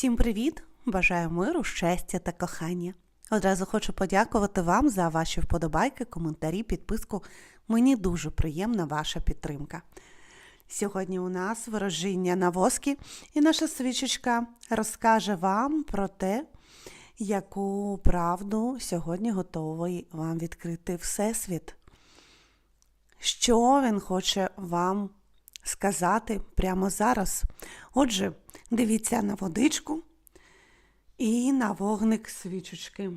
Всім привіт! Бажаю миру, щастя та кохання. Одразу хочу подякувати вам за ваші вподобайки, коментарі, підписку. Мені дуже приємна ваша підтримка. Сьогодні у нас ворожіння на воскі, і наша свічечка розкаже вам про те, яку правду сьогодні готовий вам відкрити Всесвіт. Що він хоче вам сказати прямо зараз. Отже, дивіться на водичку і на вогник свічечки.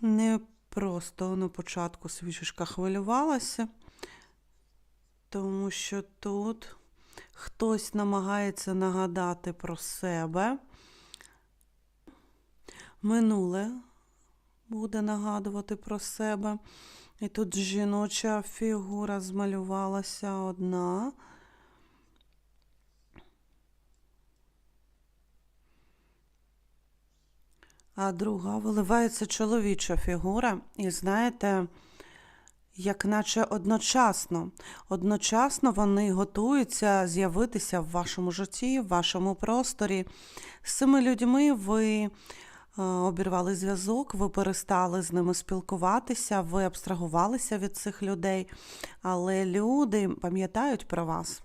Не просто на початку свічечка хвилювалася, тому що тут хтось намагається нагадати про себе. Минуле буде нагадувати про себе. І тут жіноча фігура змалювалася одна. А друга виливається чоловіча фігура, і знаєте, як наче одночасно. Одночасно вони готуються з'явитися в вашому житті, в вашому просторі. З цими людьми ви е, обірвали зв'язок, ви перестали з ними спілкуватися, ви абстрагувалися від цих людей, але люди пам'ятають про вас.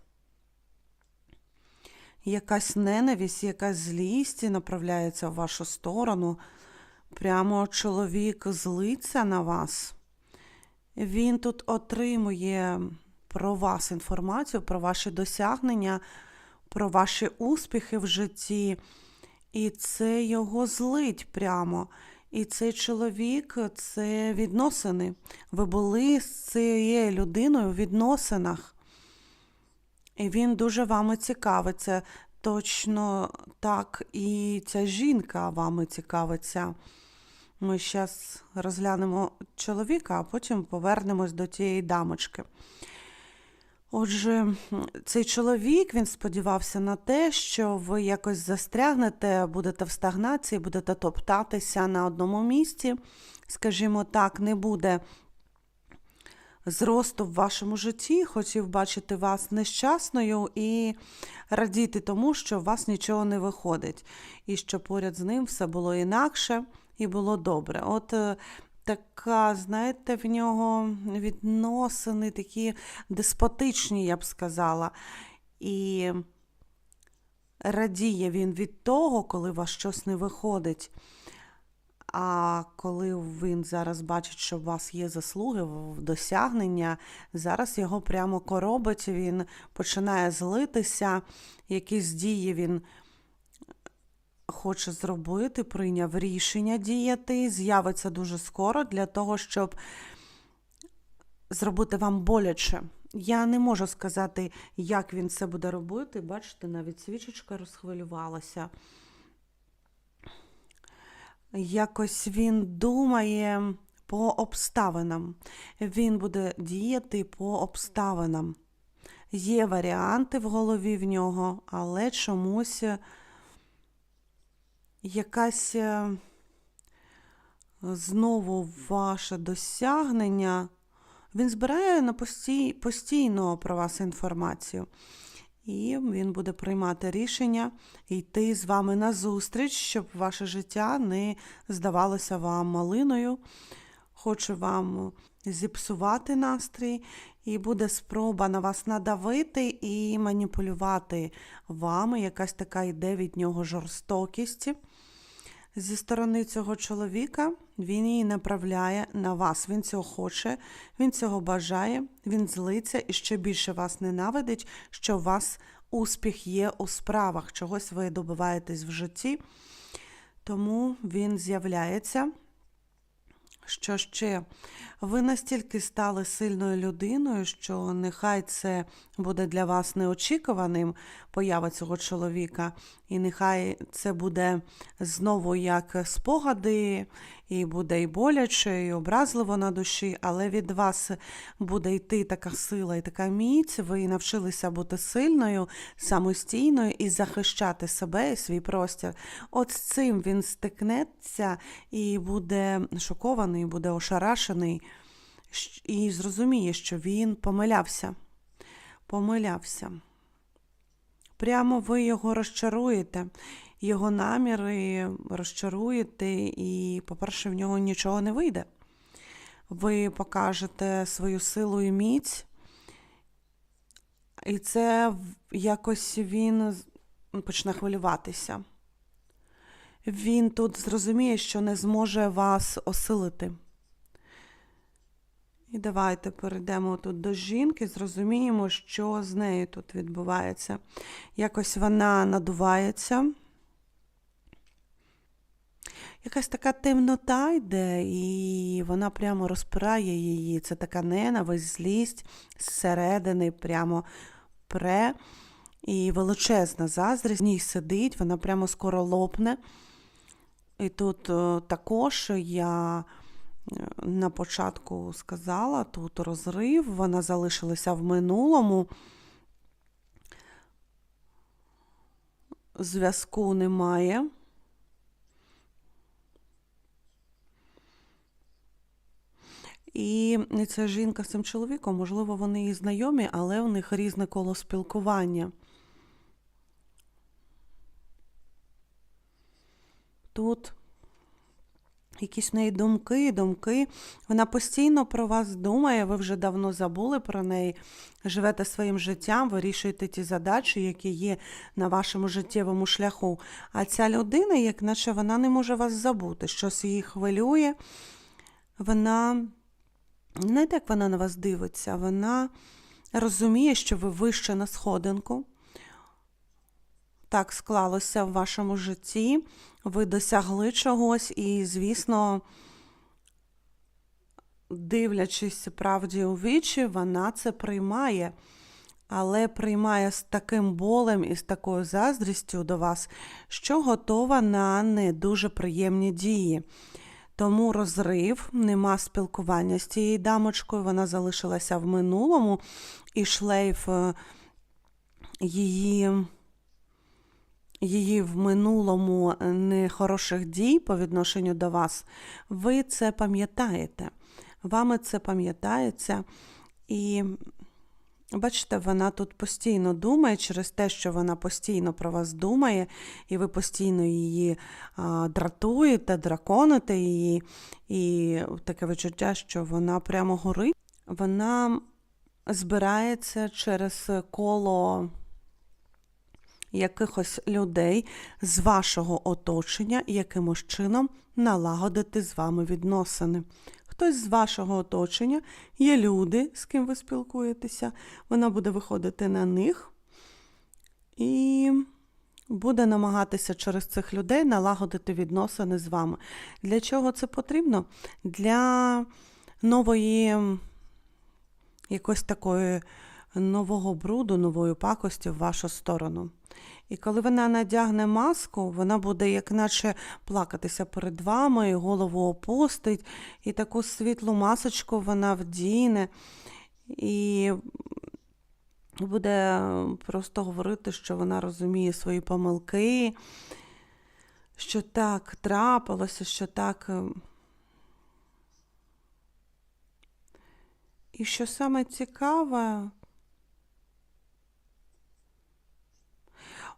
Якась ненависть, якась злість направляється в вашу сторону. Прямо чоловік злиться на вас. Він тут отримує про вас інформацію, про ваші досягнення, про ваші успіхи в житті. І це його злить прямо. І цей чоловік це відносини. Ви були з цією людиною в відносинах. І він дуже вами цікавиться. Точно так і ця жінка вами цікавиться. Ми зараз розглянемо чоловіка, а потім повернемось до тієї дамочки. Отже, цей чоловік він сподівався на те, що ви якось застрягнете, будете в стагнації, будете топтатися на одному місці. Скажімо так, не буде зросту в вашому житті, хотів бачити вас нещасною і радіти тому, що у вас нічого не виходить, і що поряд з ним все було інакше і було добре. От е, така, знаєте, в нього відносини такі деспотичні, я б сказала. І радіє він від того, коли у вас щось не виходить. А коли він зараз бачить, що у вас є заслуги досягнення, зараз його прямо коробить, він починає злитися, якісь дії він хоче зробити, прийняв рішення діяти, з'явиться дуже скоро для того, щоб зробити вам боляче. Я не можу сказати, як він це буде робити. Бачите, навіть свічечка розхвилювалася. Якось він думає по обставинам. Він буде діяти по обставинам. Є варіанти в голові в нього, але чомусь якась е, знову ваше досягнення. Він збирає на постій, постійно про вас інформацію. І він буде приймати рішення йти з вами на зустріч, щоб ваше життя не здавалося вам малиною. Хочу вам зіпсувати настрій, і буде спроба на вас надавити і маніпулювати вами. Якась така йде від нього жорстокість. Зі сторони цього чоловіка він її направляє на вас. Він цього хоче, він цього бажає, він злиться і ще більше вас ненавидить, що у вас успіх є у справах, чогось ви добиваєтесь в житті. Тому він з'являється. Що ще? Ви настільки стали сильною людиною, що нехай це буде для вас неочікуваним поява цього чоловіка, і нехай це буде знову як спогади, і буде і боляче, і образливо на душі, але від вас буде йти така сила і така міць. Ви навчилися бути сильною, самостійною і захищати себе і свій простір. От з цим він стикнеться і буде шокований, буде ошарашений, і зрозуміє, що він помилявся. Помилявся. Прямо ви його розчаруєте, його наміри розчаруєте, і, по-перше, в нього нічого не вийде. Ви покажете свою силу і міць, і це якось він почне хвилюватися. Він тут зрозуміє, що не зможе вас осилити. І давайте перейдемо тут до жінки, зрозуміємо, що з нею тут відбувається. Якось вона надувається. Якась така темнота йде, і вона прямо розпирає її. Це така ненависть, злість зсередини, прямо пре. І величезна заздрість в ній сидить, вона прямо скоро лопне. І тут е, також я е, на початку сказала, тут розрив, вона залишилася в минулому. Зв'язку немає. І ця жінка з цим чоловіком, можливо, вони і знайомі, але у них різне коло спілкування. Тут якісь в неї думки, думки. Вона постійно про вас думає, ви вже давно забули про неї, живете своїм життям, вирішуєте ті задачі, які є на вашому життєвому шляху. А ця людина, як наче вона не може вас забути, щось її хвилює. Вона, не так вона на вас дивиться, вона розуміє, що ви вище на сходинку. Так склалося в вашому житті, ви досягли чогось, і, звісно, дивлячись правді у вічі, вона це приймає, але приймає з таким болем і з такою заздрістю до вас, що готова на не дуже приємні дії. Тому розрив, нема спілкування з цією дамочкою, вона залишилася в минулому, і шлейф е, її її в минулому нехороших дій по відношенню до вас, ви це пам'ятаєте. Вами це пам'ятається. І бачите, вона тут постійно думає через те, що вона постійно про вас думає, і ви постійно її а, дратуєте, драконите її. І таке відчуття, що вона прямо горить. Вона збирається через коло якихось людей з вашого оточення якимось чином налагодити з вами відносини. Хтось з вашого оточення є люди, з ким ви спілкуєтеся, вона буде виходити на них і буде намагатися через цих людей налагодити відносини з вами. Для чого це потрібно? Для нової якось такої нового бруду, нової пакості в вашу сторону. І коли вона надягне маску, вона буде, як наче, плакатися перед вами, голову опустить, і таку світлу масочку вона вдіне, і буде просто говорити, що вона розуміє свої помилки, що так трапилося, що так. е, І що саме цікаве,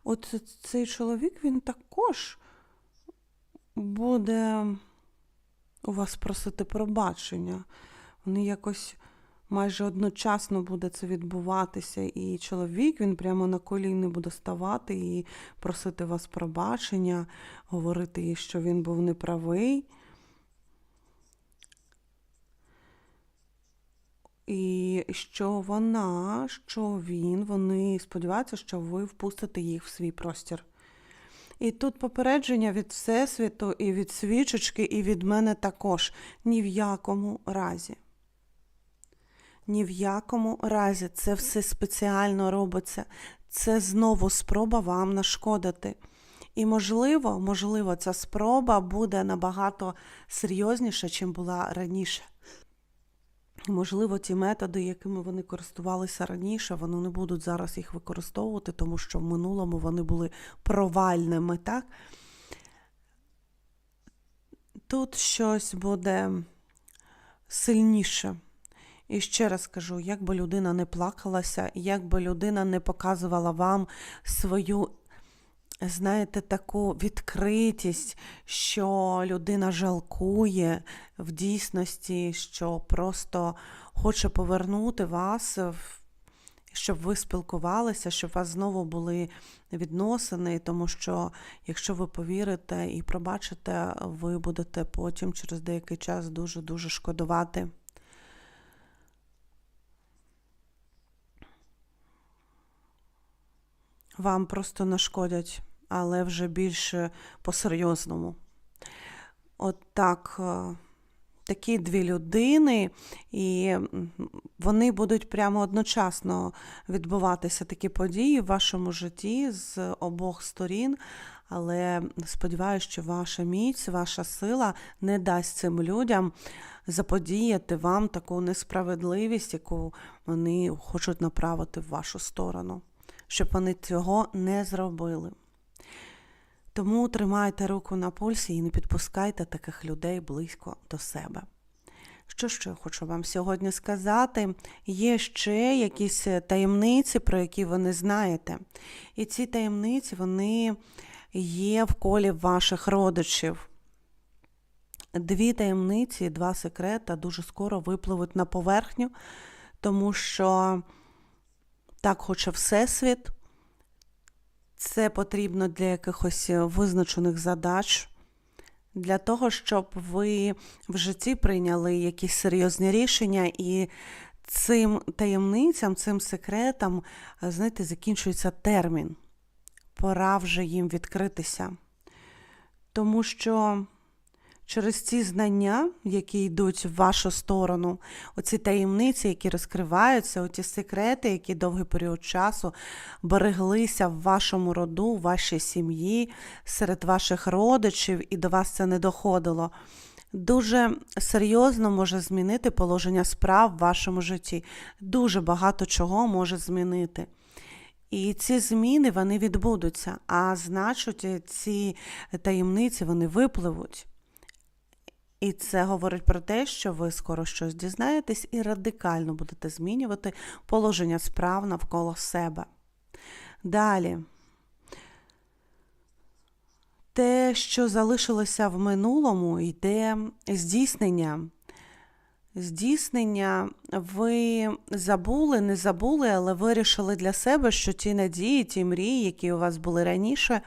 от цей чоловік, він також буде у вас просити пробачення. Вони якось майже одночасно буде це відбуватися. І чоловік він прямо на коліни буде ставати і просити вас пробачення, говорити що він був неправий. І що вона, що він, вони сподіваються, що ви впустите їх в свій простір. І тут попередження від Всесвіту, і від свічечки, і від мене також. Ні в якому разі. Ні в якому разі це все спеціально робиться. Це знову спроба вам нашкодити. І можливо, можливо, ця спроба буде набагато серйозніша, чим була раніше. Можливо, ті методи, якими вони користувалися раніше, вони не будуть зараз їх використовувати, тому що в минулому вони були провальними, так? Тут щось буде сильніше. І ще раз кажу, як би людина не плакалася, як би людина не показувала вам свою, знаєте, таку відкритість, що людина жалкує в дійсності, що просто хоче повернути вас, щоб ви спілкувалися, щоб у вас знову були відносини, тому що якщо ви повірите і пробачите, ви будете потім через деякий час дуже-дуже шкодувати. Вам просто нашкодять, але вже більше по-серйозному. От так, е, такі дві людини, і вони будуть прямо одночасно відбуватися такі події в вашому житті з обох сторін. Але сподіваюся, що ваша міць, ваша сила не дасть цим людям заподіяти вам таку несправедливість, яку вони хочуть направити в вашу сторону, щоб вони цього не зробили. Тому тримайте руку на пульсі і не підпускайте таких людей близько до себе. Що ще я хочу вам сьогодні сказати? Є ще якісь таємниці, про які ви не знаєте. І ці таємниці вони є в колі ваших родичів. Дві таємниці, два секрета дуже скоро випливуть на поверхню, тому що так хоче Всесвіт. Це потрібно для якихось визначених задач, для того, щоб ви в житті прийняли якісь серйозні рішення, і цим таємницям, цим секретам, знаєте, закінчується термін. Пора вже їм відкритися. Тому що через ці знання, які йдуть в вашу сторону, оці таємниці, які розкриваються, оті секрети, які довгий період часу береглися в вашому роду, в вашій сім'ї, серед ваших родичів, і до вас це не доходило. Дуже серйозно може змінити положення справ в вашому житті. Дуже багато чого може змінити. І ці зміни вони відбудуться, а значить, ці таємниці вони випливуть. І це говорить про те, що ви скоро щось дізнаєтесь і радикально будете змінювати положення справ навколо себе. Далі. Те, що залишилося в минулому, йде здійснення. Здійснення ви забули, не забули, але вирішили для себе, що ті надії, ті мрії, які у вас були раніше,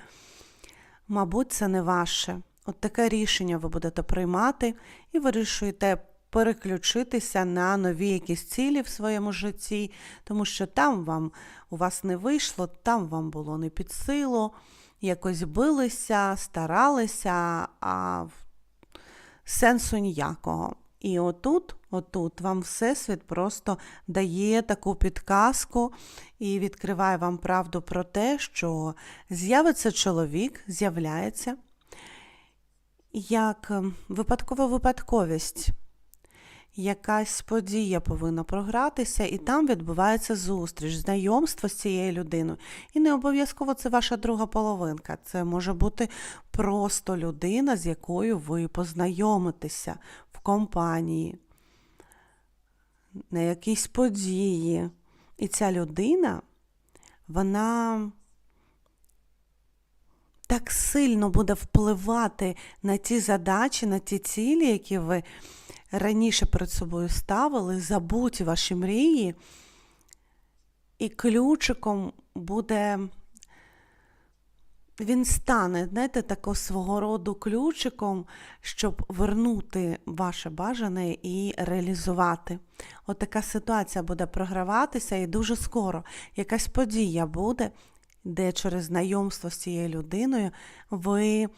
мабуть, це не ваше. От таке рішення ви будете приймати і вирішуєте переключитися на нові якісь цілі в своєму житті, тому що там вам у вас не вийшло, там вам було не під силу, якось билися, старалися, а сенсу ніякого. І отут, отут вам Всесвіт просто дає таку підказку і відкриває вам правду про те, що з'явиться чоловік, з'являється як ем, випадкова випадковість. Якась подія повинна програтися, і там відбувається зустріч, знайомство з цією людиною. І не обов'язково це ваша друга половинка. Це може бути просто людина, з якою ви познайомитеся в компанії, на якійсь події. І ця людина, вона так сильно буде впливати на ті задачі, на ті цілі, які ви раніше перед собою ставили, забуті ваші мрії, і ключиком буде. Він стане, знаєте, такого свого роду ключиком, щоб вернути ваше бажане і реалізувати. От така ситуація буде програватися, і дуже скоро якась подія буде, де через знайомство з цією людиною ви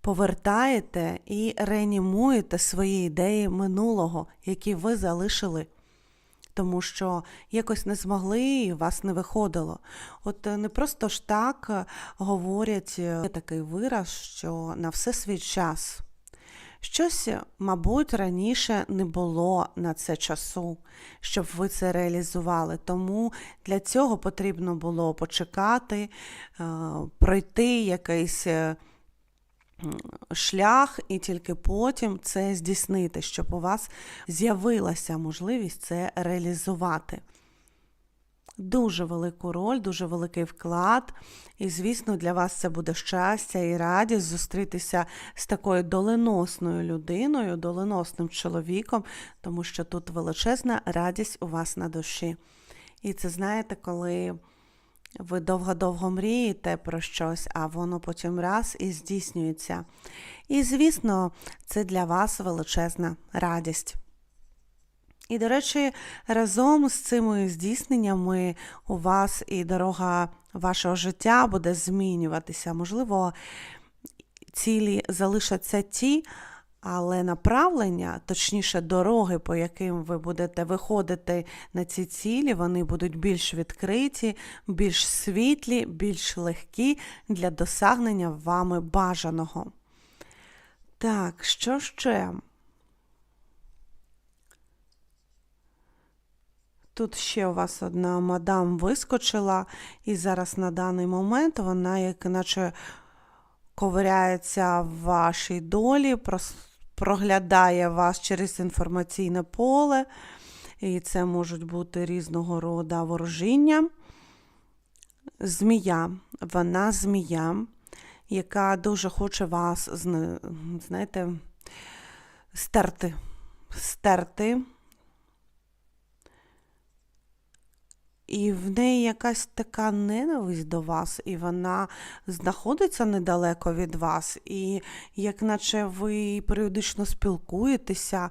повертаєте і реанімуєте свої ідеї минулого, які ви залишили тому що якось не змогли і вас не виходило. От е, не просто ж так е, говорять е, такий вираз, що на все свій час. Щось, мабуть, раніше не було на це часу, щоб ви це реалізували. Тому для цього потрібно було почекати, е, пройти якийсь е, шлях і тільки потім це здійснити, щоб у вас з'явилася можливість це реалізувати. Дуже велику роль, дуже великий вклад. І, звісно, для вас це буде щастя і радість зустрітися з такою доленосною людиною, доленосним чоловіком, тому що тут величезна радість у вас на душі. І це знаєте, коли ви довго-довго мрієте про щось, а воно потім раз і здійснюється. І, звісно, це для вас величезна радість. І, до речі, разом з цими здійсненнями у вас і дорога вашого життя буде змінюватися. Можливо, цілі залишаться ті, але направлення, точніше, дороги, по яким ви будете виходити на ці цілі, вони будуть більш відкриті, більш світлі, більш легкі для досягнення вами бажаного. Так, що ще? Тут ще у вас одна мадам вискочила, і зараз на даний момент вона, як наче ковиряється в вашій долі, проглядає вас через інформаційне поле, і це можуть бути різного роду ворожіння. Змія, вона змія, яка дуже хоче вас, знаєте, стерти. Стерти. І в неї якась така ненависть до вас, і вона знаходиться недалеко від вас, і як наче ви періодично спілкуєтеся,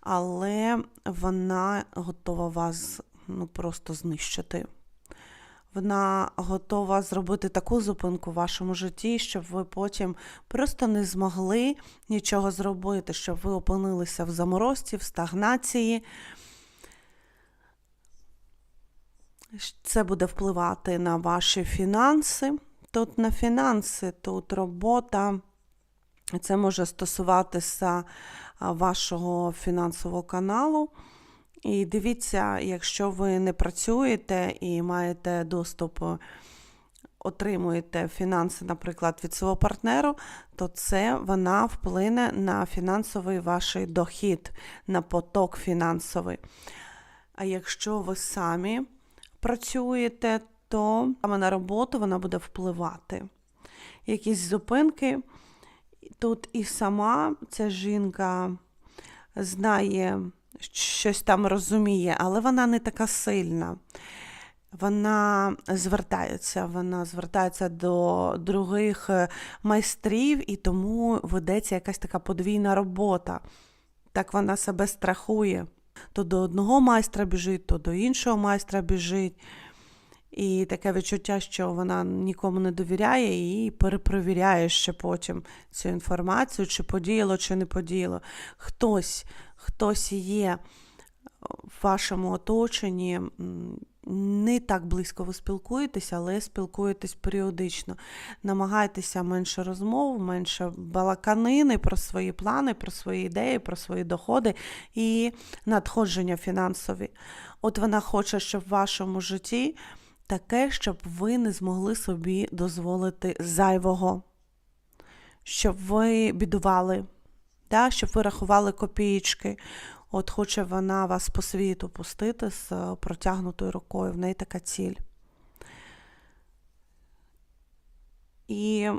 але вона готова вас ну, просто знищити. Вона готова зробити таку зупинку в вашому житті, щоб ви потім просто не змогли нічого зробити, щоб ви опинилися в заморозці, в стагнації. Це буде впливати на ваші фінанси. Тут на фінанси, тут робота. Це може стосуватися вашого фінансового каналу. І дивіться, якщо ви не працюєте і маєте доступ, е, отримуєте фінанси, наприклад, від свого партнеру, то це вона вплине на фінансовий ваш дохід, на поток фінансовий. А якщо ви самі працюєте, то саме на роботу вона буде впливати. Якісь зупинки. Тут і сама ця жінка знає, щось там розуміє, але вона не така сильна. Вона звертається, вона звертається до других е, майстрів, і тому ведеться якась така подвійна робота. Так вона себе страхує. То до одного майстра біжить, то до іншого майстра біжить. І таке відчуття, що вона нікому не довіряє і перепровіряє ще потім цю інформацію, чи подіяло, чи не подіяло. Хтось, хтось є в вашому оточенні, не так близько ви спілкуєтеся, але спілкуєтесь періодично. Намагайтеся менше розмов, менше балаканини про свої плани, про свої ідеї, про свої доходи і надходження фінансові. От вона хоче, щоб в вашому житті таке, щоб ви не змогли собі дозволити зайвого, щоб ви бідували, да? щоб ви рахували копієчки. От хоче вона вас по світу пустити з е, протягнутою рукою, в неї така ціль. І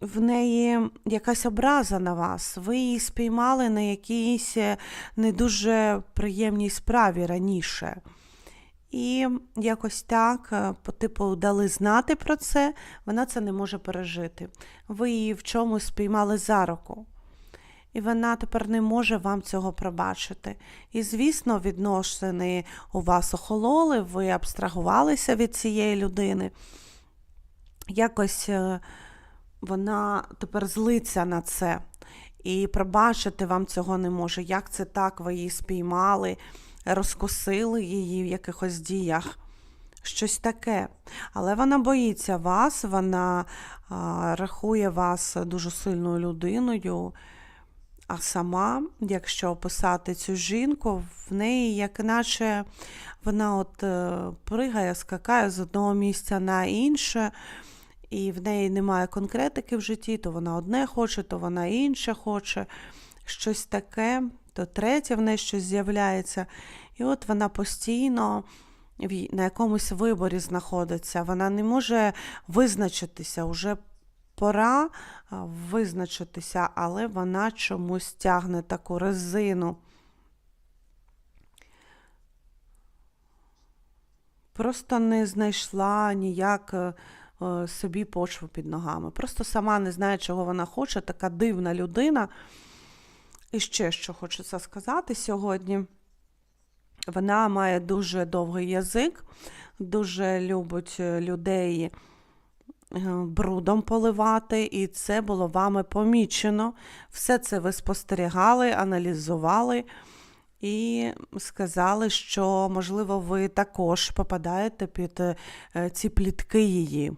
в неї якась образа на вас. Ви її спіймали на якійсь е, не дуже приємній справі раніше. І якось так, е, по типу, дали знати про це, вона це не може пережити. Ви її в чомусь спіймали за руку. І вона тепер не може вам цього пробачити. І, звісно, відносини у вас охололи, ви абстрагувалися від цієї людини. Якось е, вона тепер злиться на це. І пробачити вам цього не може. Як це так, ви її спіймали? розкусили її в якихось діях. Щось таке. Але вона боїться вас, вона а, рахує вас дуже сильною людиною. А сама, якщо описати цю жінку, в неї, як наче вона от е, пригає, скакає з одного місця на інше, і в неї немає конкретики в житті, то вона одне хоче, то вона інше хоче, щось таке, то третє в неї щось з'являється. І от вона постійно на якомусь виборі знаходиться. Вона не може визначитися. Уже пора визначитися, але вона чомусь тягне таку резину. Просто не знайшла ніяк е, е, собі почву під ногами. Просто сама не знає, чого вона хоче, така дивна людина. І ще що хочеться сказати сьогодні. Вона має дуже довгий язик, дуже любить е, людей е, брудом поливати, і це було вами помічено. Все це ви спостерігали, аналізували і сказали, що, можливо, ви також попадаєте під е, ці плітки її.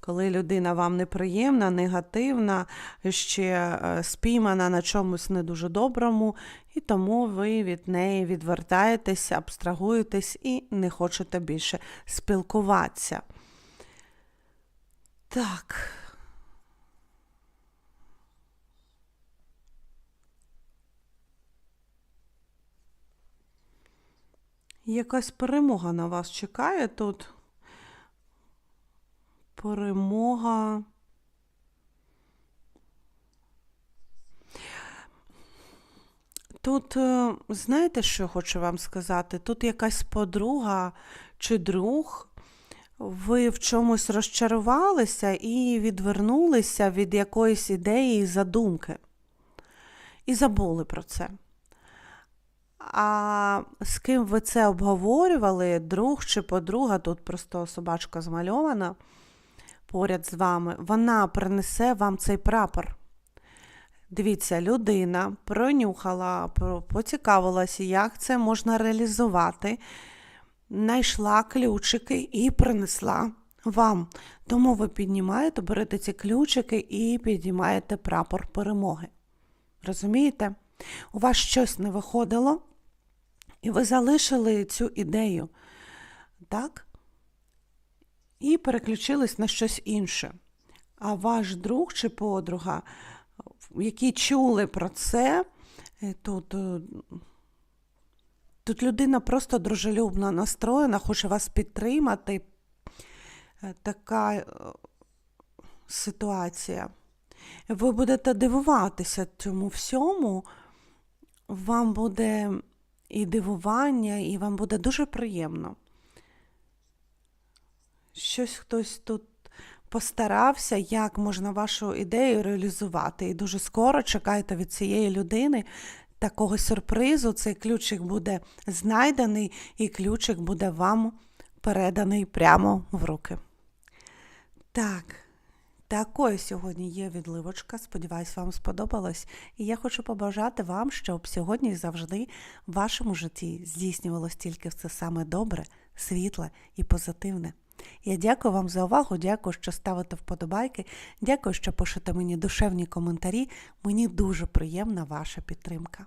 Коли людина вам неприємна, негативна, ще е, спіймана на чомусь не дуже доброму, і тому ви від неї відвертаєтесь, абстрагуєтесь і не хочете більше спілкуватися. Так. Якась перемога на вас чекає тут. Перемога. Тут, е, знаєте, що хочу вам сказати? Тут якась подруга чи друг, ви в чомусь розчарувалися і відвернулися від якоїсь ідеї і задумки. І забули про це. А з ким ви це обговорювали, друг чи подруга, тут просто собачка змальована поряд з вами, вона принесе вам цей прапор. Дивіться, людина пронюхала, поцікавилася, як це можна реалізувати, знайшла ключики і принесла вам. Тому ви піднімаєте, берете ці ключики і піднімаєте прапор перемоги. Розумієте? У вас щось не виходило, і ви залишили цю ідею. Так? І переключились на щось інше. А ваш друг чи подруга, які чули про це, тут, е, тут людина просто дружелюбно настроєна, хоче вас підтримати. Е, Така е, ситуація. Ви будете дивуватися цьому всьому, вам буде і дивування, і вам буде дуже приємно. Щось хтось тут постарався, як можна вашу ідею реалізувати. І дуже скоро чекайте від цієї людини такого сюрпризу. Цей ключик буде знайдений, і ключик буде вам переданий прямо в руки. Так. Такою сьогодні є відливочка. Сподіваюсь, вам сподобалось. І я хочу побажати вам, щоб сьогодні завжди в вашому житті здійснювалось тільки все саме добре, світле і позитивне. Я дякую вам за увагу, дякую, що ставите вподобайки, дякую, що пишете мені душевні коментарі. Мені дуже приємна ваша підтримка.